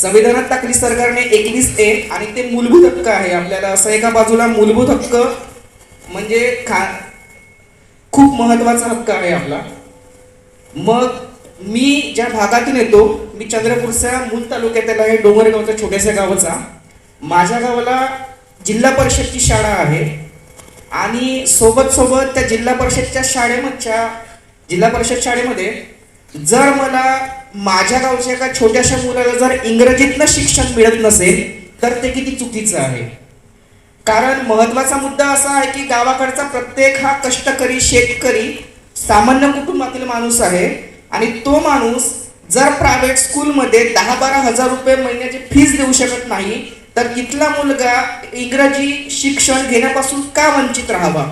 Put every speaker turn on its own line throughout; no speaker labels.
संविधानात टाकली सरकारने एकवीस ए आणि ते मूलभूत हक्क आहे. आपल्याला असं एका बाजूला मूलभूत हक्क म्हणजे खा खूप महत्त्वाचा हक्क आहे आपला. मग मी ज्या भागातून येतो मी चंद्रपूरच्या मूल तालुक्यातील आहे डोंगरगावचा छोट्याशा गावाचा. माझ्या गावाला जिल्हा परिषदची शाळा आहे आणि सोबत सोबत त्या जिल्हा परिषदच्या शाळेमधच्या जिल्हा परिषद शाळेमध्ये जर मला माझ्या गावच्या एका छोट्याशा मुलाला जर इंग्रजीतनं शिक्षण मिळत नसेल तर ते किती चुकीचं आहे? कारण महत्त्वाचा मुद्दा असा आहे की गावाकडचा प्रत्येक हा कष्टकरी शेतकरी सामान्य कुटुंबातील माणूस आहे आणि तो माणूस जर प्रायव्हेट स्कूलमध्ये दहा बारा हजार रुपये महिन्याची फीज देऊ शकत नाही तर तिथला मुलगा इंग्रजी शिक्षण घेण्यापासून का वंचित राहावा?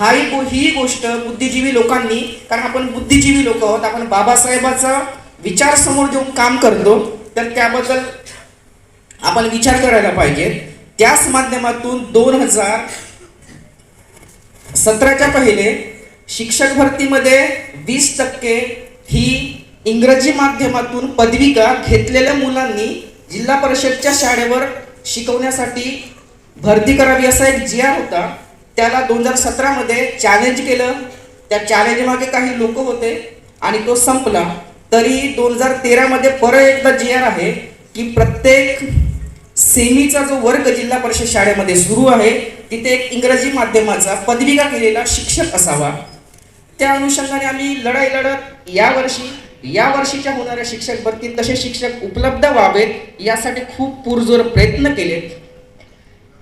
हाही गो- ही गोष्ट बुद्धिजीवी लोकांनी कारण आपण बुद्धिजीवी लोक आहोत आपण बाबासाहेबाचा विचार समोर देऊन काम करतो तर त्याबद्दल आपण विचार करायला पाहिजे. त्याच माध्यमातून दोन हजार सतराच्या पहिले शिक्षक भरतीमध्ये वीस टक्के ही इंग्रजी माध्यमातून पदविका घेतलेल्या मुलांनी जिल्हा परिषदच्या शाळेवर शिकवण्यासाठी भरती करावी असा एक जी आर होता. त्याला दोन हजार सतरामध्ये चॅलेंज केलं. त्या चॅलेंज मागे काही लोक होते आणि तो संपला. तरी दोन हजार तेरामध्ये परत एकदा जी आर आहे की प्रत्येक सेमीचा जो वर्ग जिल्हा परिषद शाळेमध्ये सुरू आहे तिथे एक इंग्रजी माध्यमाचा पदविका केलेला शिक्षक असावा. त्या अनुषंगाने आम्ही लढाई लढत या वर्षी या वर्षीच्या होणाऱ्या शिक्षक भरतीत तसे शिक्षक उपलब्ध व्हावेत यासाठी खूप पुरजोर प्रयत्न केलेत.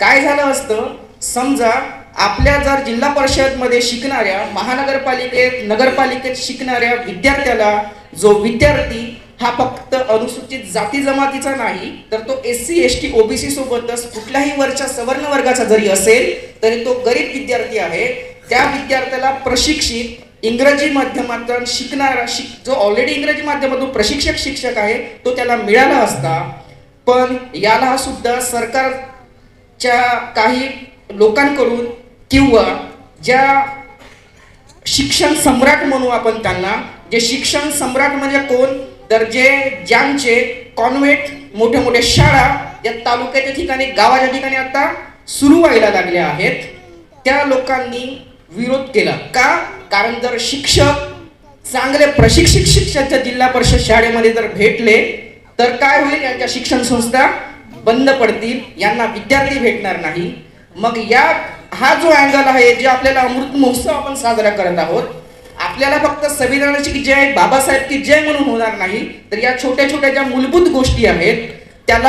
काय झालं असतं? समजा आपल्या जर जिल्हा परिषदमध्ये शिकणाऱ्या महानगरपालिकेत नगरपालिकेत शिकणाऱ्या विद्यार्थ्याला जो विद्यार्थी हा फक्त अनुसूचित जाती जमातीचा नाही तर तो S C S T OBC सोबतच कुठल्याही वरच्या सवर्ण वर्गाचा जरी असेल तरी तो गरीब विद्यार्थी आहे. त्या विद्यार्थ्याला प्रशिक्षित इंग्रजी माध्यमातून शिकणारा शिक जो ऑलरेडी इंग्रजी माध्यमातून प्रशिक्षक शिक्षक आहे तो त्याला मिळाला असता. पण याला सुद्धा सरकारच्या काही लोकांकडून किंवा ज्या शिक्षण सम्राट म्हणू आपण त्यांना जे शिक्षण सम्राट म्हणजे कोण तर जे ज्यांचे कॉन्व्हेंट मोठ्या मोठ्या शाळा या तालुक्याच्या ठिकाणी गावाच्या ठिकाणी आता सुरू व्हायला लागल्या आहेत त्या लोकांनी विरोध केला. का? कारण जर शिक्षक चांगले प्रशिक्षित शिक्षक जर जिल्हा परिषद शाळेमध्ये जर भेटले तर काय होईल? यांच्या शिक्षण संस्था बंद पडतील यांना विद्यार्थी भेटणार नाही. मग या हा जो अँगल आहे जे आपल्याला अमृत महोत्सव आपण साजरा करत आहोत आपल्याला फक्त संविधानाची की जय बाबासाहेब की जय म्हणून होणार नाही तर या छोट्या छोट्या ज्या मूलभूत गोष्टी आहेत त्याला